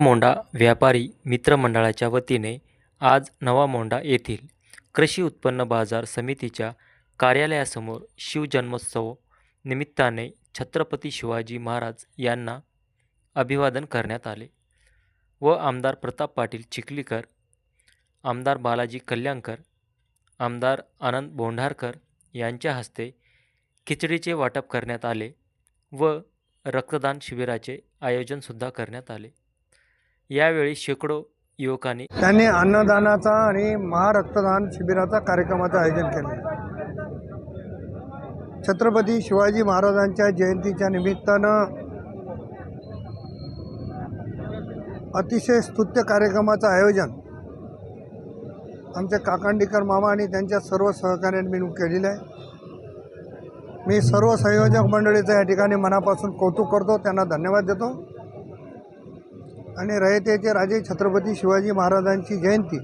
मोंडा व्यापारी मित्र मंडळाच्या वतीने आज नवा मोंडा येथील कृषी उत्पन्न बाजार समितीच्या कार्यालयासमोर शिवजन्मोत्सव निमित्ताने छत्रपती शिवाजी महाराज यांना अभिवादन करण्यात आले व आमदार प्रताप पाटील चिखलीकर आमदार बालाजी कल्याणकर आमदार आनंद बोंढारकर यांच्या हस्ते खिचडीचे वाटप करण्यात आले व रक्तदान शिबिराचे आयोजनसुद्धा करण्यात आले. यावेळी शेकडो युवकांनी त्यांनी अन्नदानाचा आणि महारक्तदान शिबिराचा कार्यक्रमाचं आयोजन केले. छत्रपती शिवाजी महाराजांच्या जयंतीच्या निमित्तानं अतिशय स्तुत्य कार्यक्रमाचं आयोजन आमच्या काकांडीकर मामा आणि त्यांच्या सर्व सहकार्याने मिळून केलेलं आहे. मी सर्व संयोजक मंडळीचं या ठिकाणी मनापासून कौतुक करतो त्यांना धन्यवाद देतो. आणि रयतेचे राजे छत्रपती शिवाजी महाराजांची जयंती.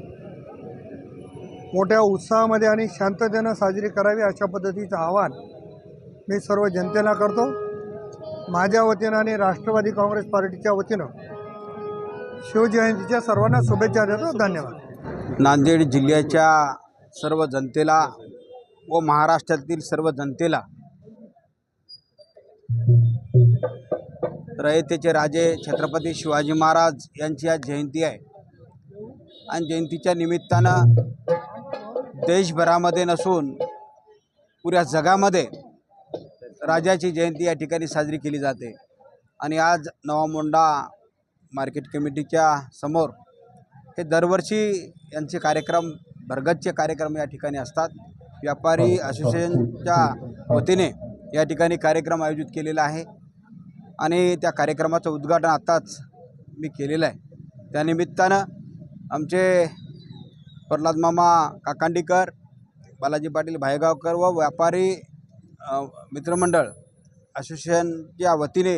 मोठ्या उत्साहामध्ये आणि शांततेनं साजरी करावी अशा पद्धतीचं आवाहन मी सर्व जनतेला करतो. माझ्या वतीनं आणि राष्ट्रवादी काँग्रेस पार्टीच्या वतीनं शिवजयंतीच्या सर्वांना शुभेच्छा देतो. धन्यवाद. नांदेड जिल्ह्याच्या सर्व जनतेला व महाराष्ट्रातील सर्व जनतेला रयतेचे राजे छत्रपती शिवाजी महाराज यांची आज जयंती आहे. आणि जयंतीच्या निमित्तानं देशभरामध्ये नसून पुऱ्या जगामध्ये राजाची जयंती या ठिकाणी साजरी केली जाते. आणि आज नवा मोंडा मार्केट कमिटीच्या समोर हे दरवर्षी यांचे कार्यक्रम भरगतचे कार्यक्रम या ठिकाणी असतात. व्यापारी असोसिएशनच्या वतीने या ठिकाणी कार्यक्रम आयोजित केलेला आहे. आणि त्या कार्यक्रमाचं उद्घाटन आत्ताच मी केलेलं आहे. त्यानिमित्तानं आमचे प्रल्हाद मामा काकांडीकर बालाजी पाटील भायगावकर व व्यापारी मित्रमंडळ असोसिएशनच्या वतीने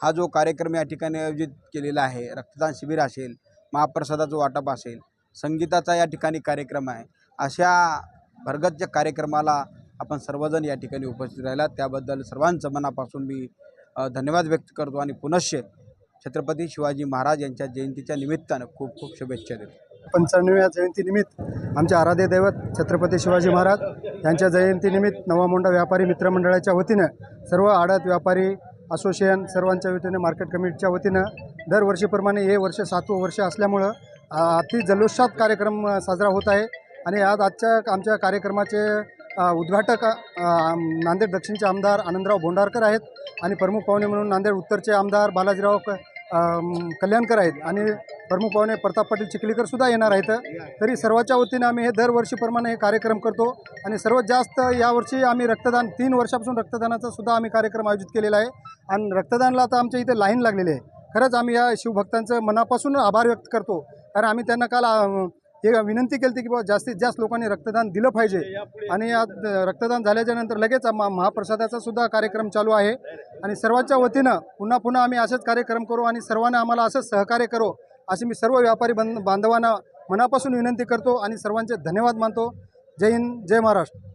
हा जो कार्यक्रम या ठिकाणी आयोजित केलेला आहे रक्तदान शिबिर असेल महाप्रसादाचं वाटप असेल संगीताचा या ठिकाणी कार्यक्रम आहे अशा भरगतच्या कार्यक्रमाला आपण सर्वजण या ठिकाणी उपस्थित राहिला त्याबद्दल सर्वांचं मनापासून मी धन्यवाद व्यक्त करतो आणि पुनश्च छत्रपती शिवाजी महाराज यांच्या जयंतीच्या निमित्तानं खूप खूप शुभेच्छा देतो. पंचाण्णव्या जयंतीनिमित्त आमचे आराध्य दैवत छत्रपती शिवाजी महाराज यांच्या जयंतीनिमित्त नवामोंडा व्यापारी मित्रमंडळाच्या वतीनं सर्व आडत व्यापारी असोसिएशन सर्वांच्या वतीनं मार्केट कमिटीच्या वतीनं दरवर्षीप्रमाणे हे वर्ष सातवं वर्ष असल्यामुळं अति जल्लोषात कार्यक्रम साजरा होत आहे. आणि आज आजच्या आमच्या कार्यक्रमाचे उद्घाटक नांदेड दक्षिणचे आमदार आनंदराव बोंडारकर आहेत आणि प्रमुख पाहुणे म्हणून नांदेड उत्तरचे आमदार बालाजीराव क कल्याणकर आहेत आणि प्रमुख पाहुणे प्रताप पाटील चिखलीकर सुद्धा येणार आहेत. तरी सर्वाच्या वतीने आम्ही हे दरवर्षीप्रमाणे हे कार्यक्रम करतो आणि सर्वात जास्त यावर्षी आम्ही रक्तदान तीन वर्षापासून रक्तदानाचा सुद्धा आम्ही कार्यक्रम आयोजित केलेला आहे आणि रक्तदानाला आता आमच्या इथे लाईन लागलेली आहे. खरंच आम्ही या शिवभक्तांचं मनापासून आभार व्यक्त करतो. कारण आम्ही त्यांना काल हे विनंती केली होती की बाबा जास्तीत जास्त लोकांनी रक्तदान दिलं पाहिजे. आणि आज रक्तदान झाल्याच्यानंतर लगेच मा महाप्रसादाचा सुद्धा कार्यक्रम चालू आहे. आणि सर्वांच्या वतीनं पुन्हा पुन्हा आम्ही असेच कार्यक्रम करू आणि सर्वांना आम्हाला असंच सहकार्य करू अशी मी सर्व व्यापारी बंध बांधवांना मनापासून विनंती करतो आणि सर्वांचे धन्यवाद मानतो. जय हिंद जय महाराष्ट्र.